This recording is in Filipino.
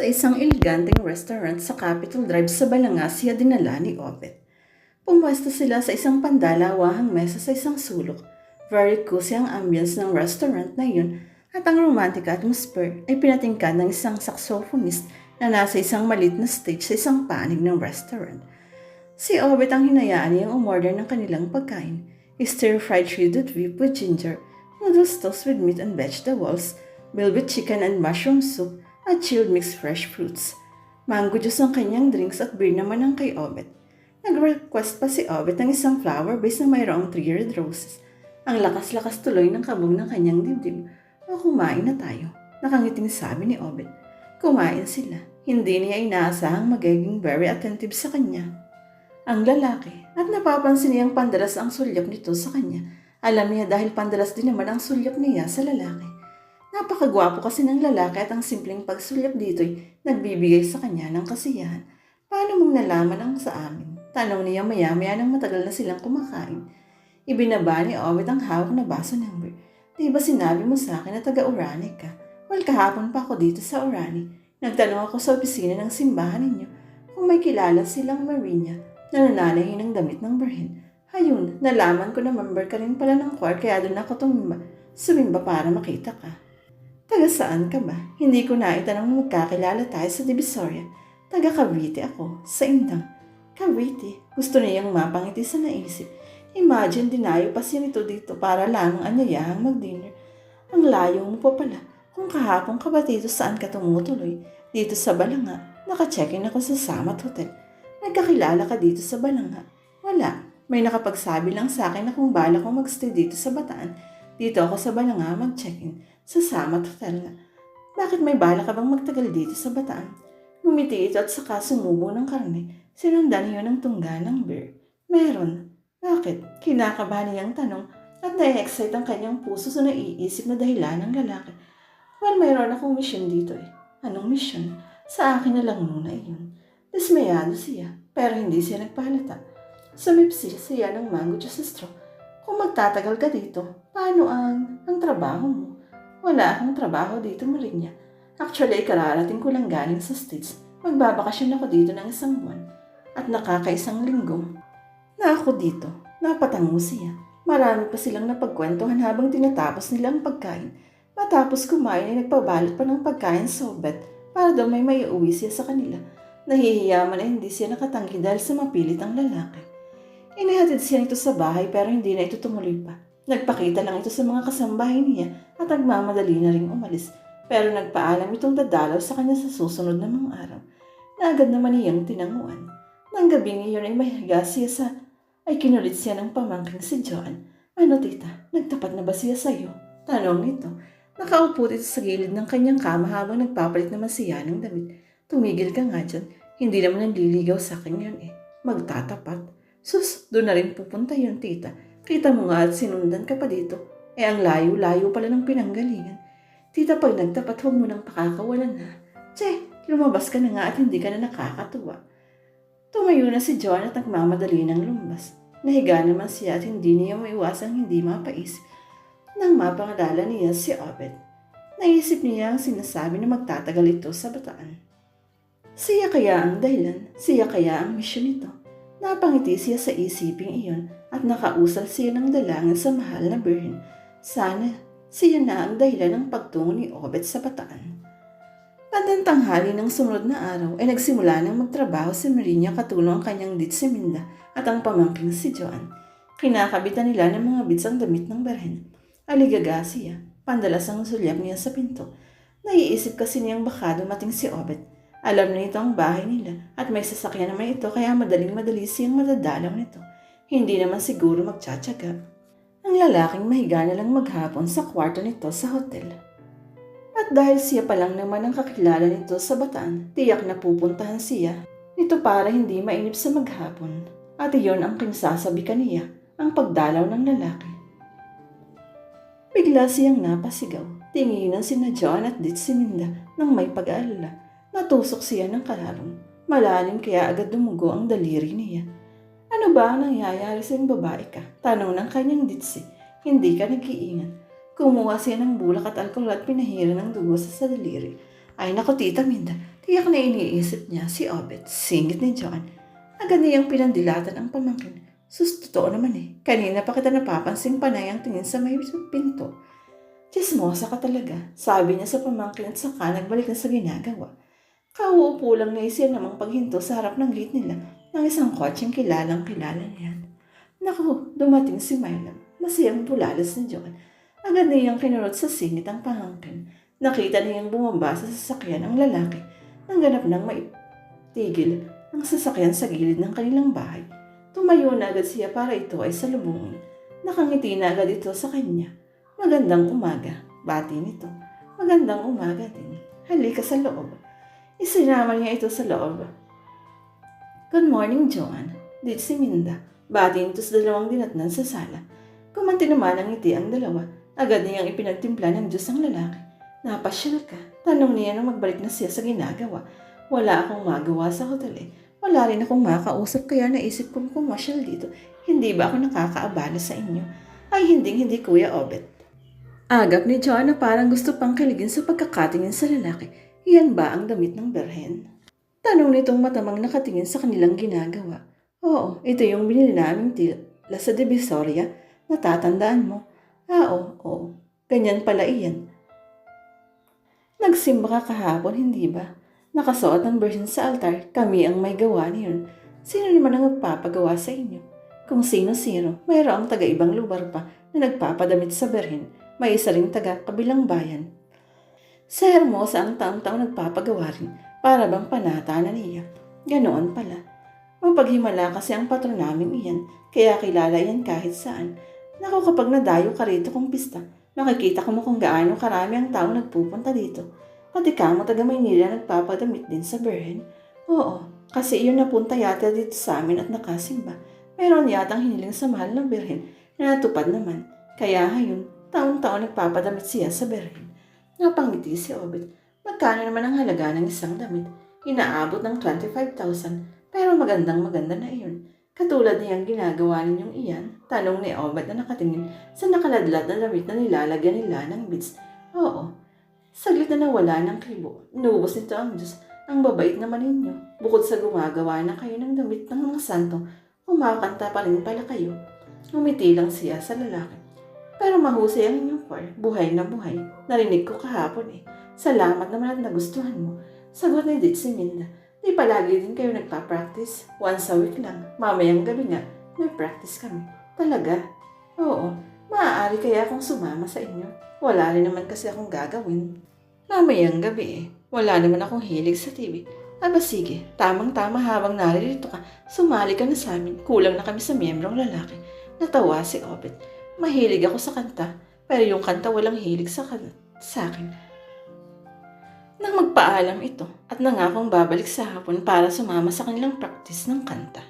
Sa isang eleganteng restaurant sa Capitol Drive sa Balanga siya dinala ni Obet. Pumwesto sila sa isang pandalawahang mesa sa isang sulok. Very cozy ang ambience ng restaurant na yun at ang romantic atmosphere ay pinatingkan ng isang saxophonist na nasa isang malit na stage sa isang panig ng restaurant. Si Obet ang hinayaan niyang umorder ng kanilang pagkain. Stir-fried shredded beef with ginger, noodles toast with meat and vegetables, velvet chicken and mushroom soup, at chilled mixed fresh fruits. Mango juice ang kanyang drinks at beer naman ang kay Obet. Nag-request pa si Obet ng isang flower base na mayroong three red roses. Ang lakas-lakas tuloy ng kabog ng kanyang dibdib. O kumain na tayo. Nakangiting sabi ni Obet. Kumain sila. Hindi niya inaasahang magiging very attentive sa kanya. Ang lalaki at napapansin niyang pandalas ang sulyap nito sa kanya. Alam niya dahil pandalas din naman ang sulyap niya sa lalaki. Napakagwapo kasi ng lalaki at ang simpleng pagsulyap dito'y nagbibigay sa kanya ng kasiyahan. Paano mong nalaman ang sa amin? Tanong niya maya-maya nang matagal na silang kumakain. Ibinaba ni Owit ang hawak na baso ng beer. Di ba sinabi mo sa akin na taga-Urani ka? Well, kahapon pa ako dito sa Urani. Nagtanong ako sa opisina ng simbahan ninyo kung may kilala silang Marina na nananahin ng damit ng Berhin. Ayun, nalaman ko na member ka rin pala ng choir kaya doon ako tumimba. Sumimba para makita ka. Taga saan ka ba? Hindi ko na itanong magkakilala tayo sa Divisoria. Taga Cavite ako, sa Indang. Cavite, gusto niyang mapangiti sa naisip. Imagine dinayo pa siya nito dito para lang anyayahang mag-dinner. Ang layo mo pa pala. Kung kahapon ka ba dito saan ka tumutuloy? Dito sa Balanga. Naka-check-in ako sa Samat Hotel. Nagkakilala ka dito sa Balanga. Wala. May nakapagsabi lang sa akin na kung bala kong magstay dito sa Bataan, dito ako sa Balanga mag-check-in sa Samat Hotel nga. Bakit may bala ka bang magtagal dito sa Bataan? Ngumiti ito at saka sumubo ng karne. Sinundan niyo ng tungga ng beer. Meron. Bakit? Kinakabahan niyang tanong at na-excite ang kanyang puso sa naiisip na dahilan ng lalaki. Well, mayroon akong mission dito eh. Anong mission? Sa akin na lang muna iyon. Dismayado siya, pero hindi siya nagpahalata. Sumipsi siya ng mango sa straw. Kung magtatagal ka dito, paano ang, ang trabaho mo? Wala akong trabaho dito, Marinya. Actually, kararating ko lang galing sa States. Magbabakasyon ako dito ng isang buwan. At nakakaisang linggo na ako dito. Napatango siya. Marami pa silang napagkwentuhan habang tinatapos nila ang pagkain. Matapos kumain ay nagpabalot pa ng pagkain sa obet para daw may may uwi siya sa kanila. Nahihiyaman ay hindi siya nakatanggi dahil sa mapilit ang lalaki. Inihatid siya nito sa bahay pero hindi na ito tumuloy pa. Nagpakita lang ito sa mga kasambahay niya at nagmamadali na ring umalis. Pero nagpaalam itong dadalaw sa kanya sa susunod na mga araw. Na agad naman niyang tinanguan. Nang gabing iyon ay mahiga siya sa... ay kinulit siya ng pamangking si John. Ano tita, nagtapat na ba siya sa'yo? Tanong nito. Nakaupo dito sa gilid ng kanyang kama habang nagpapalit naman siya ng damit. Tumigil ka nga dyan. Hindi naman nanliligaw sa akin yun eh. Magtatapat. Sus, doon na rin pupunta yun, tita. Kita mo nga at sinundan ka pa dito. Eh, ang layo-layo pala ng pinanggalingan. Tita, pag nagtapat, huwag mo nang pakakawalan ha. Che, lumabas ka na nga at hindi ka na nakakatuwa. Tumayo na si John at nagmamadali ng lumabas. Nahiga naman siya at hindi niya maiwasang hindi mapaisip nang mapangalala niya si Obed. Naisip niya ang sinasabi na magtatagal ito sa bataan. Siya kaya ang dahilan, siya kaya ang misyon nito. Napangiti siya sa isiping iyon at nakausal siya ng dalangin sa mahal na birhen. Sana siya na ang dahilan ng pagtungo ni Obed sa bataan. Bandang tanghali ng sumunod na araw ay nagsimula ng magtrabaho si Marina katulong ang kanyang dit si Minda at ang pamangking si Joan. Kinakabitan nila ng mga bits ang damit ng berhen. Aligaga siya, pandalas ang sulyap niya sa pinto. Naiisip kasi niyang baka dumating si Obed. Alam na ito ang bahay nila at may sasakyan naman ito kaya madaling madali siyang madadalaw nito. Hindi naman siguro magtsatsaga. Ang lalaking mahiga na lang maghapon sa kwarto nito sa hotel. At dahil siya pa lang naman ang kakilala nito sa bataan, tiyak na pupuntahan siya nito para hindi mainip sa maghapon. At iyon ang kinsasabi kaniya, ang pagdalaw ng lalaki. Bigla siyang napasigaw. Tinginan si na John at dit nang may pag-aalala. Natusok siya ng kalarong. Malalim kaya agad dumugo ang daliri niya. Ano ba ang nangyayari sa babae ka? Tanong ng kanyang ditsi. Hindi ka nag-iingat. Kumuha siya ng bulak at alkohol at pinahira ng dugo sa sa daliri. Ay nako tita Minda, Tiyak na iniisip niya si Obet, singit ni John. Agad niyang pinandilatan ang pamangkin. Sus, totoo naman eh. Kanina pa kita napapansing panay ang tingin sa may pinto. Chismosa ka talaga, sabi niya sa pamangkin at saka nagbalik na sa ginagawa. Kauupo lang na siya namang paghinto sa harap ng gate nila ng isang kotseng kilalang kilala niyan. Naku, dumating si Myla. Masayang bulalas ni John. Agad niyang kinurot sa singit ang pangangkin. Nakita niyang bumaba sa sasakyan ang lalaki nang ganap nang maitigil ang sasakyan sa gilid ng kanilang bahay. Tumayo na agad siya para ito ay salubungin. Nakangiti na agad ito sa kanya. Magandang umaga, bati nito. Magandang umaga din. Halika sa loob. Isinama niya ito sa loob. Good morning, Joanne. Dito si Minda. Bati nito sa dalawang dinatnan sa sala. Kumanti naman ang ngiti ang dalawa. Agad niyang ipinagtimpla ng Diyos ang lalaki. Napasyal ka. Tanong niya nang magbalik na siya sa ginagawa. Wala akong magawa sa hotel eh. Wala rin akong makausap kaya naisip kong pumasyal dito. Hindi ba ako nakakaabala sa inyo? Ay hindi hindi Kuya Obet. Agap ni John na parang gusto pang kiligin sa pagkakatingin sa lalaki. Iyan ba ang damit ng berhen? Tanong nitong matamang nakatingin sa kanilang ginagawa. Oo, ito yung binili naming tila sa Divisoria. Natatandaan mo? Ah, oo, oo. Ganyan pala iyan. Nagsimba ka kahapon, hindi ba? Nakasuot ng version sa altar, kami ang may gawa niyon. Sino naman ang magpapagawa sa inyo? Kung sino-sino, mayroong taga-ibang lugar pa na nagpapadamit sa berhin. May isa ring taga-kabilang bayan. Sa Hermosa ang taong-taong nagpapagawa rin para bang panata na niya. Ganoon pala. Mapaghimala kasi ang patron namin iyan, kaya kilala yan kahit saan. Naku kapag nadayo ka rito kung pista, makikita ko mo kung gaano karami ang tao nagpupunta dito. Pati ka mo taga Maynila nagpapadamit din sa Berhen. Oo, kasi iyon napunta yata dito sa amin at nakasimba. Meron yatang hiniling sa mahal ng Berhen na natupad naman. Kaya hayon, taon-taon nagpapadamit siya sa Berhen. Napangiti si Obed. Magkano naman ang halaga ng isang damit? Inaabot ng 25,000 pero magandang maganda na iyon. Katulad niyang ginagawa ninyong iyan, tanong ni Obed na nakatingin sa nakaladlad na damit na nilalagyan nila ng beads. Oo, saglit na nawala ng kribo. Inubos nito ang Diyos. Ang babait naman ninyo. Bukod sa gumagawa na kayo ng damit ng mga santo, kumakanta pa rin pala kayo. Umiti lang siya sa lalaki. Pero mahusay ang inyong choir. Buhay na buhay. Narinig ko kahapon eh. Salamat naman at nagustuhan mo. Sagot ni Dit si Minda. Di palagi din kayo nagpa-practice. Once a week lang. Mamayang gabi nga, may practice kami. Talaga? Oo. Maaari kaya akong sumama sa inyo. Wala rin naman kasi akong gagawin. Mamayang gabi eh. Wala naman akong hilig sa TV. Aba sige, tamang-tama habang naririto ka, sumali ka na sa amin. Kulang na kami sa miyembrong lalaki. Natawa si Obet. Mahilig ako sa kanta, pero yung kanta walang hilig sa, kan- sa akin. Nang magpaalam ito at nangakong babalik sa hapon para sumama sa kanilang practice ng kanta.